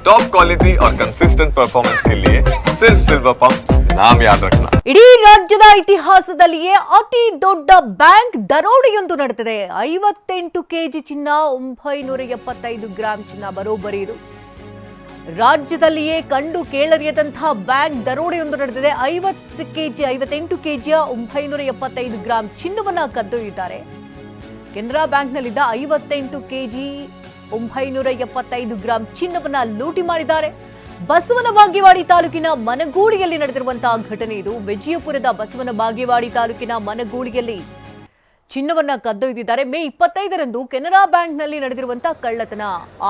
Top quality और consistent performance के लिए सिर्फ सिल्वर पंप नाम याद रखना ಇಡೀ ರಾಜ್ಯದ ಇತಿಹಾಸದಲ್ಲಿಯೇ ಅತಿ ದೊಡ್ಡ ಬ್ಯಾಂಕ್ ದರೋಡೆಯೊಂದು ನಡೆದಿದೆ ಐವತ್ತೆಂಟು ಕೆಜಿ ಚಿನ್ನ ಒಂಬೈನೂರ ಎಪ್ಪತ್ತೈದು ಗ್ರಾಂ ಚಿನ್ನ ಬರೋಬ್ಬರಿ ಇದು ರಾಜ್ಯದಲ್ಲಿಯೇ ಕಂಡು ಕೇಳರಿಯದಂತಹ ಬ್ಯಾಂಕ್ ದರೋಡೆಯೊಂದು ನಡೆದಿದೆ ಐವತ್ತು ಕೆಜಿ ಐವತ್ತೆಂಟು ಕೆಜಿಯ ಒಂಬೈನೂರ ಎಪ್ಪತ್ತೈದು ಗ್ರಾಂ ಚಿನ್ನವನ್ನ ಕದ್ದೊಯ್ದಿದ್ದಾರೆ ಕೆನರಾ ಬ್ಯಾಂಕ್ನಲ್ಲಿದ್ದ ಐವತ್ತೆಂಟು ಕೆಜಿ ಒಂಬೈನೂರ ಎಪ್ಪತ್ತೈದು ಗ್ರಾಂ ಚಿನ್ನವನ್ನ ಲೂಟಿ ಮಾಡಿದ್ದಾರೆ. ಬಸವನ ಬಾಗೇವಾಡಿ ತಾಲೂಕಿನ ಮನಗೂಳಿಯಲ್ಲಿ ನಡೆದಿರುವಂತಹ ಘಟನೆ ಇದು. ವಿಜಯಪುರದ ಬಸವನ ಬಾಗೇವಾಡಿ ತಾಲೂಕಿನ ಮನಗೂಳಿಯಲ್ಲಿ ಚಿನ್ನವನ್ನ ಕದ್ದೊಯ್ದಿದ್ದಾರೆ. ಮೇ ಇಪ್ಪತ್ತೈದರಂದು ಕೆನರಾ ಬ್ಯಾಂಕ್ನಲ್ಲಿ ನಡೆದಿರುವಂತಹ ಕಳ್ಳತನ.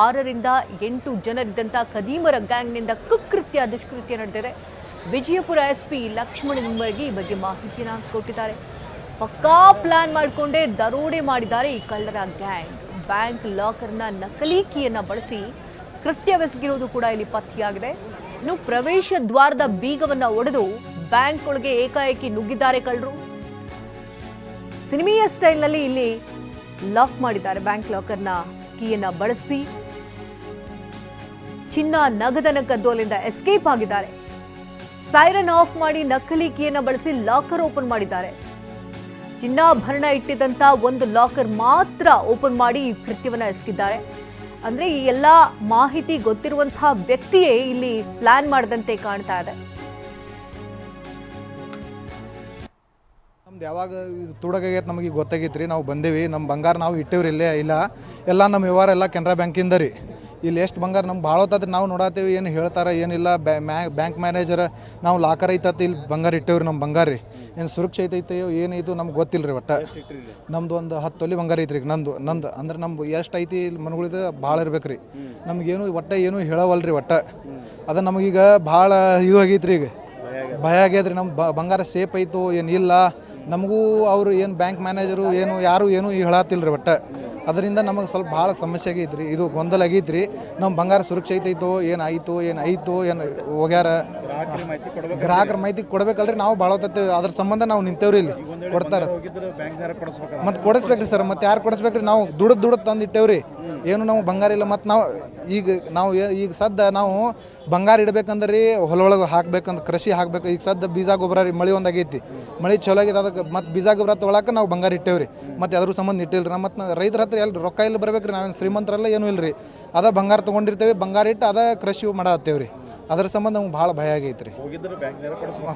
ಆರರಿಂದ ಎಂಟು ಜನರಿದ್ದಂತಹ ಖದೀಮರ ಗ್ಯಾಂಗ್ನಿಂದ ಕುಕೃತ್ಯ, ದುಷ್ಕೃತ್ಯ ನಡೆದಿದೆ. ವಿಜಯಪುರ ಎಸ್ಪಿ ಲಕ್ಷ್ಮಣ ನಿಂಬರ್ಗಿ ಈ ಬಗ್ಗೆ ಮಾಹಿತಿಯನ್ನು ಕೊಟ್ಟಿದ್ದಾರೆ. ಪಕ್ಕಾ ಪ್ಲಾನ್ ಮಾಡಿಕೊಂಡೇ ದರೋಡೆ ಮಾಡಿದ್ದಾರೆ ಈ ಕಳ್ಳರ ಗ್ಯಾಂಗ್. ಬ್ಯಾಂಕ್ ಲಾಕರ್ನ ನಕಲಿ ಕೀಯನ್ನು ಬಳಸಿ ಕೃತ್ಯವೆಸಗಿರುವುದು ಕೂಡ ಇಲ್ಲಿ ಪತ್ತೆಯಾಗಿದೆ. ಇನ್ನು ಪ್ರವೇಶ ದ್ವಾರದ ಬೀಗವನ್ನ ಒಡೆದು ಬ್ಯಾಂಕ್ ಒಳಗೆ ಏಕಾಏಕಿ ನುಗ್ಗಿದ್ದಾರೆ ಕಳ್ಳರು. ಸಿನಿಮೀಯ ಸ್ಟೈಲ್ನಲ್ಲಿ ಇಲ್ಲಿ ಲಾಕ್ ಮಾಡಿದ್ದಾರೆ ಬ್ಯಾಂಕ್ ಲಾಕರ್ನ ಕೀಯನ್ನ ಬಳಸಿ. ಚಿನ್ನ ನಗದನ ಕದ್ದು ಎಸ್ಕೇಪ್ ಆಗಿದ್ದಾರೆ. ಸೈರನ್ ಆಫ್ ಮಾಡಿ ನಕಲಿ ಕೀಯನ್ನ ಬಳಸಿ ಲಾಕರ್ ಓಪನ್ ಮಾಡಿದ್ದಾರೆ. ಚಿನ್ನಾಭರಣ ಇಟ್ಟಿದ್ದಂಥ ಒಂದು ಲಾಕರ್ ಮಾತ್ರ ಓಪನ್ ಮಾಡಿ ಈ ಕೃತ್ಯವನ್ನು ಎಸಗಿದ್ದಾರೆ. ಅಂದರೆ ಈ ಎಲ್ಲ ಮಾಹಿತಿ ಗೊತ್ತಿರುವಂತಹ ವ್ಯಕ್ತಿಯೇ ಇಲ್ಲಿ ಪ್ಲಾನ್ ಮಾಡದಂತೆ ಕಾಣ್ತಾ ಇದೆ. ನಮ್ದು ಯಾವಾಗ ಇದು ತುಡಗಾಗೈತೆ ನಮಗೆ ಗೊತ್ತಾಗೈತೆ ರೀ. ನಾವು ಬಂದೇವಿ. ನಮ್ಮ ಬಂಗಾರ ನಾವು ಇಟ್ಟೇವ್ರಿ ಇಲ್ಲೇ. ಇಲ್ಲ, ಎಲ್ಲ ನಮ್ಮ ವ್ಯವಹಾರ ಎಲ್ಲ ಕೆನರಾ ಬ್ಯಾಂಕಿಂದ ರೀ. ಇಲ್ಲಿ ಎಷ್ಟು ಬಂಗಾರ ನಮ್ಗೆ ಭಾಳ ಹೊತ್ತಾದ್ರೆ ನಾವು ನೋಡತ್ತೀವಿ, ಏನು ಹೇಳ್ತಾರೆ, ಏನಿಲ್ಲ. ಬ್ಯಾಂಕ್ ಮ್ಯಾನೇಜರ್, ನಾವು ಲಾಕರ್ ಐತತ್, ಇಲ್ಲಿ ಬಂಗಾರ ಇಟ್ಟೇವ್ರಿ ನಮ್ಮ ಬಂಗಾರ ರೀ. ಏನು ಸುರಕ್ಷೆ ಐತೈತೆಯೋ ಏನೈತೋ ನಮ್ಗೆ ಗೊತ್ತಿಲ್ಲ ರೀ ಒಟ್ಟು ನಮ್ದು ಒಂದು ಹತ್ತು ತೊಲಿ ಬಂಗಾರ ಐತ್ರಿ ಈಗ ನಂದು ನಂದು ಅಂದ್ರೆ ನಮ್ದು ಎಷ್ಟು ಐತಿ ಇಲ್ಲಿ ಮನುಗಳಿದ ಭಾಳ ಇರ್ಬೇಕು ರೀ ನಮಗೇನು ಒಟ್ಟು ಏನು ಹೇಳವಲ್ರಿ ಒಟ್ಟ. ಅದು ನಮಗೀಗ ಭಾಳ ಇದು ಆಗೈತ್ರಿ ಈಗ. ಭಯ ಆಗ್ಯದ್ರಿ ನಮ್ಮ ಬಂಗಾರ ಸೇಫ್ ಐತು ಏನು ಇಲ್ಲ. ನಮಗೂ ಅವರು ಏನು ಬ್ಯಾಂಕ್ ಮ್ಯಾನೇಜರು ಏನು ಯಾರು ಏನು ಹೇಳತ್ತಿಲ್ಲ ರೀ ಒಟ್ಟು. ಅದರಿಂದ ನಮಗೆ ಸ್ವಲ್ಪ ಭಾಳ ಸಮಸ್ಯೆ ಆಗೈತ್ರಿ. ಇದು ಗೊಂದಲ ಆಗೈತ್ರಿ. ನಮ್ಮ ಬಂಗಾರ ಸುರಕ್ಷೆ ಐತೋ ಏನು ಆಯಿತು ಏನು ಐತೋ ಏನು ಹೋಗ್ಯಾರ. ಗ್ರಾಹಕರ ಮಾಹಿತಿ ಕೊಡ್ಬೇಕಲ್ರಿ ನಾವು ಭಾಳ ಹೊತ್ತೈತಿ ಅದ್ರ ಸಂಬಂಧ ನಾವು ನಿಂತೇವ್ರಿ ಇಲ್ಲಿ. ಕೊಡ್ತಾರೆ. ಮತ್ತೆ ಕೊಡಿಸ್ಬೇಕ್ರಿ ಸರ್ ಮತ್ತೆ ಯಾರು ಕೊಡಿಸ್ಬೇಕ್ರಿ ನಾವು ದುಡ್ದು ದುಡ್ದು ತಂದು ಇಟ್ಟೇವ್ರಿ. ಏನು ನಾವು ಬಂಗಾರ ಇಲ್ಲ ಮತ್ತು ನಾವು ಈಗ ನಾವು ಈಗ ಸದ್ದ ನಾವು ಬಂಗಾರ ಇಡ್ಬೇಕಂದ್ರೆ ರೀ ಹೊಲೊಳಗೆ ಹಾಕ್ಬೇಕಂದ್ರೆ ಕೃಷಿ ಹಾಕ್ಬೇಕು ಈಗ ಸದ್ದ ಬೀಜ ಗೊಬ್ಬರ ರೀ ಮಳೆ ಒಂದಾಗೈತಿ ಮಳೆ ಚಲೋ ಆಗೈತೆ ಅದಕ್ಕೆ ಮತ್ತು ಬೀಜ ಗೊಬ್ಬರ ತೊಗೊಳಕ್ಕೆ ನಾವು ಬಂಗಾರ ಇಟ್ಟೇವ್ರಿ. ಮತ್ತು ಅದ್ರ ಸಂಬಂಧ ಇಟ್ಟಿಲ್ಲ ರೀ ಮತ್ತು ರೈತರ ಹತ್ರ ಎಲ್ಲಿ ರೊಕ್ಕ ಇಲ್ಲ ಬರ್ಬೇಕ್ರಿ ನಾವೇನು ಶ್ರೀಮಂತರಲ್ಲ ಏನೂ ಇಲ್ಲ ರೀ ಅದ ಬಂಗಾರ ತೊಗೊಂಡಿರ್ತೇವೆ ಬಂಗಾರ ಇಟ್ಟು ಅದ ಕೃಷಿ ಮಾಡತ್ತೇವ್ರಿ. ಅದ್ರ ಸಂಬಂಧ ನಮ್ಗೆ ಭಾಳ ಭಯ ಆಗೈತೆ ರೀ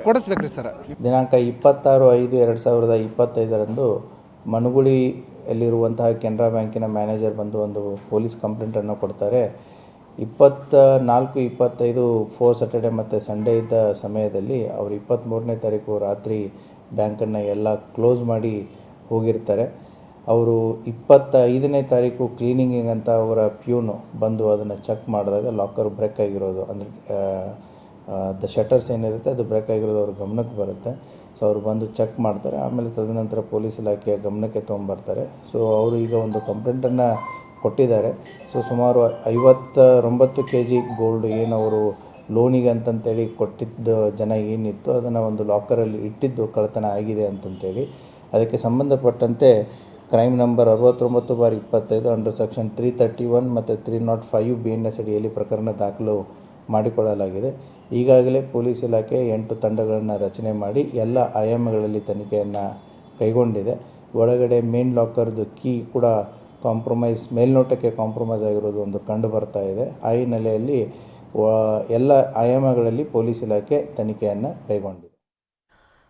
ಕೊಡಿಸ್ಬೇಕ್ರಿ ಸರ್. ದಿನಾಂಕ ಇಪ್ಪತ್ತಾರು ಐದು ಎರಡು ಸಾವಿರದ ಇಪ್ಪತ್ತೈದರಂದು ಮನುಗುಳಿಯಲ್ಲಿರುವಂತಹ ಕೆನರಾ ಬ್ಯಾಂಕಿನ ಮ್ಯಾನೇಜರ್ ಬಂದು ಒಂದು ಪೊಲೀಸ್ ಕಂಪ್ಲೇಂಟನ್ನು ಕೊಡ್ತಾರೆ. ಇಪ್ಪತ್ತ ನಾಲ್ಕು ಇಪ್ಪತ್ತೈದು ಫೋರ್ ಸ್ಯಾಟರ್ಡೆ ಮತ್ತು ಸಂಡೇ ಇದ್ದ ಸಮಯದಲ್ಲಿ ಅವರು ಇಪ್ಪತ್ತ್ಮೂರನೇ ತಾರೀಕು ರಾತ್ರಿ ಬ್ಯಾಂಕನ್ನು ಎಲ್ಲ ಕ್ಲೋಸ್ ಮಾಡಿ ಹೋಗಿರ್ತಾರೆ. ಅವರು ಇಪ್ಪತ್ತೈದನೇ ತಾರೀಕು ಕ್ಲೀನಿಂಗಿಗೆ ಅಂತ ಅವರ ಪ್ಯೂನು ಬಂದು ಅದನ್ನು ಚೆಕ್ ಮಾಡಿದಾಗ ಲಾಕರ್ ಬ್ರೇಕ್ ಆಗಿರೋದು. ಅಂದರೆ ದ ಶಟರ್ಸ್ ಏನಿರುತ್ತೆ ಅದು ಬ್ರೇಕ್ ಆಗಿರೋದು ಅವ್ರ ಗಮನಕ್ಕೆ ಬರುತ್ತೆ. ಸೊ ಅವರು ಬಂದು ಚೆಕ್ ಮಾಡ್ತಾರೆ. ಆಮೇಲೆ ತದನಂತರ ಪೊಲೀಸ್ ಇಲಾಖೆಯ ಗಮನಕ್ಕೆ ತೊಗೊಂಬರ್ತಾರೆ ಸೊ ಅವರು ಈಗ ಒಂದು ಕಂಪ್ಲೇಂಟನ್ನು ಕೊಟ್ಟಿದ್ದಾರೆ. ಸೊ ಸುಮಾರು ಐವತ್ತರೊಂಬತ್ತು ಕೆ ಜಿ ಗೋಲ್ಡ್ ಏನು ಅವರು ಲೋನಿಗೆ ಅಂತಂತೇಳಿ ಕೊಟ್ಟಿದ್ದ ಜನ ಏನಿತ್ತು, ಅದನ್ನು ಒಂದು ಲಾಕರಲ್ಲಿ ಇಟ್ಟಿದ್ದು ಕಳ್ಳತನ ಆಗಿದೆ ಅಂತಂತೇಳಿ. ಅದಕ್ಕೆ ಸಂಬಂಧಪಟ್ಟಂತೆ ಕ್ರೈಮ್ ನಂಬರ್ ಅರವತ್ತೊಂಬತ್ತು ಬಾರಿ ಇಪ್ಪತ್ತೈದು under section three thirty one ಮತ್ತು three nought five B N S ಅಡಿಯಲ್ಲಿ ಪ್ರಕರಣ ದಾಖಲು ಮಾಡಿಕೊಳ್ಳಲಾಗಿದೆ. ಈಗಾಗಲೇ ಪೊಲೀಸ್ ಇಲಾಖೆ ಎಂಟು ತಂಡಗಳನ್ನು ರಚನೆ ಮಾಡಿ ಎಲ್ಲ ಆಯಾಮಗಳಲ್ಲಿ ತನಿಖೆಯನ್ನು ಕೈಗೊಂಡಿದೆ. ಒಳಗಡೆ ಮೇನ್ ಲಾಕರ್ದು ಕೀ ಕೂಡ ಕಾಂಪ್ರಮೈಸ್ ಮೇಲ್ನೋಟಕ್ಕೆ ಕಾಂಪ್ರಮೈಸ್ ಆಗಿರೋದು ಒಂದು ಕಂಡು ಬರ್ತಾ ಇದೆ. ಆ ಹಿನ್ನೆಲೆಯಲ್ಲಿ ಎಲ್ಲ ಆಯಾಮಗಳಲ್ಲಿ ಪೊಲೀಸ್ ಇಲಾಖೆ ತನಿಖೆಯನ್ನು ಕೈಗೊಂಡಿದೆ.